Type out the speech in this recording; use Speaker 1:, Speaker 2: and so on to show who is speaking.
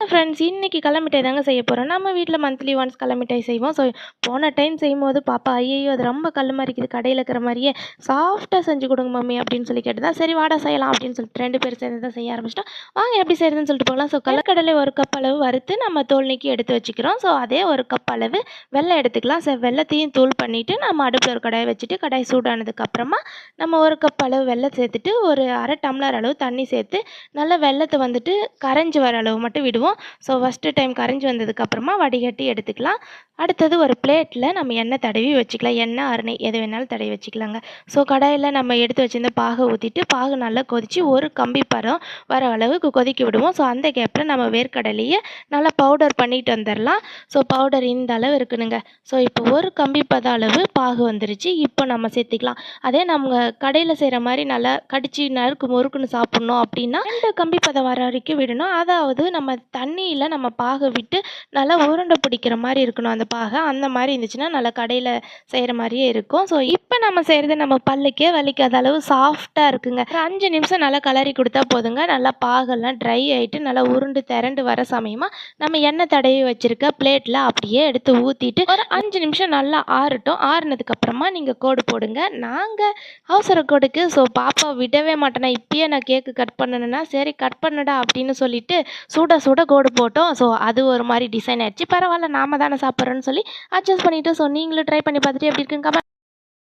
Speaker 1: Friends இன்றைக்கி கிளமிட்டாய் தாங்க செய்ய போகிறோம் நம்ம வீட்டில் மந்த்லி ஒன்ஸ் கிளமிட்டாய் செய்வோம். ஸோ போன டைம் செய்யும்போது பாப்பா ஐயையோ அது ரொம்ப கல் மாதிரி இருக்குது. கடையில் இருக்கிற மாதிரியே சாஃப்டாக செஞ்சு கொடுங்க மம்மி அப்படின்னு சொல்லி கேட்டுதான் சரி வாடா செய்யலாம் அப்படின்னு சொல்லிட்டு ரெண்டு பேர் சேர்ந்து தான் செய்ய ஆரம்பிச்சிட்டோம். வாங்க எப்படி செய்யறதுன்னு சொல்லிட்டு போகலாம். ஸோ கடலை ஒரு கப் அளவு வறுத்து நம்ம தோல் நீக்கி எடுத்து வச்சுக்கிறோம். ஸோ அதே ஒரு கப் அளவு வெள்ளம் எடுத்துக்கலாம். ஸோ வெள்ளத்தையும் தூள் பண்ணிவிட்டு நம்ம அடுப்பில் ஒரு கடாயை வச்சுட்டு கடாய் சூடானதுக்கப்புறமா நம்ம ஒரு கப் அளவு வெள்ளம் சேர்த்துட்டு ஒரு அரை டம்ளர் அளவு தண்ணி சேர்த்து நல்லா வெள்ளத்தை வந்துட்டு கரைஞ்சி வர அளவு மட்டும் விடுவோம். ஸோ ஃபஸ்ட்டு டைம் கரைஞ்சி வந்ததுக்கப்புறமா வடிகட்டி எடுத்துக்கலாம். அடுத்தது ஒரு பிளேட்டில் நம்ம எண்ணெய் தடவி வச்சுக்கலாம். எண்ணெய் அரணை எது வேணாலும் தடவி வச்சுக்கலாங்க. ஸோ கடாயில் நம்ம எடுத்து வச்சுருந்த பாகை ஊற்றிட்டு பாகு நல்லா கொதித்து ஒரு கம்பி பரம் வர அளவுக்கு கொதிக்க விடுவோம். ஸோ அந்த கேப்பில் நம்ம வேர்க்கடலையை நல்லா பவுடர் பண்ணிட்டு வந்துடலாம் ஸோ பவுடர் இந்த அளவு இருக்கணுங்க ஸோ இப்போ ஒரு கம்பி பத அளவு பாகு வந்துருச்சு. இப்போ நம்ம சேர்த்துக்கலாம். அதே நம்ம கடையில் செய்கிற மாதிரி நல்லா கடிச்சு நறுக்கு முறுக்குன்னு சாப்பிட்ணும் அப்படின்னா ரெண்டு கம்பி பதம் வர வரைக்கும் விடணும். அதாவது நம்ம தண்ணியில் நம்ம பாகை விட்டு நல்லா உருண்டை பிடிக்கிற மாதிரி இருக்கணும். அந்த பாகை அந்த மாதிரி இருந்துச்சுன்னா நல்லா கடையில் செய்கிற மாதிரியே இருக்கும். ஸோ இப்போ நம்ம செய்கிறது நம்ம பல்லுக்கே வலிக்காத அளவு சாஃப்டாக இருக்குங்க. அஞ்சு நிமிஷம் நல்லா கலரி கொடுத்தா போதுங்க. நல்லா பாகெல்லாம் ட்ரை ஆகிட்டு நல்லா உருண்டு திரண்டு வர சமயமாக நம்ம எண்ணெய் தடவி வச்சுருக்க பிளேட்டில் அப்படியே எடுத்து ஊற்றிட்டு ஒரு அஞ்சு நிமிஷம் நல்லா ஆறட்டும். ஆறுனதுக்கப்புறமா நீங்கள் கோடு போடுங்க. நாங்கள் அவசர கோடுக்கு ஸோ பாப்பா விடவே மாட்டேனா. இப்பயே நான் கேக்கு கட் பண்ணணுன்னா சரி கட் பண்ணுடா அப்படின்னு சொல்லிட்டு சுட சுட கோடு போட்டோம். ஸோ அது ஒரு மாதிரி டிசைன் ஆயிடுச்சு. பரவாயில்ல நாம தானே சாப்பிட்றோன்னு சொல்லி அட்ஜஸ்ட் பண்ணிவிட்டு ஸோ நீங்களும் ட்ரை பண்ணி பார்த்துட்டு எப்படி இருக்குங்க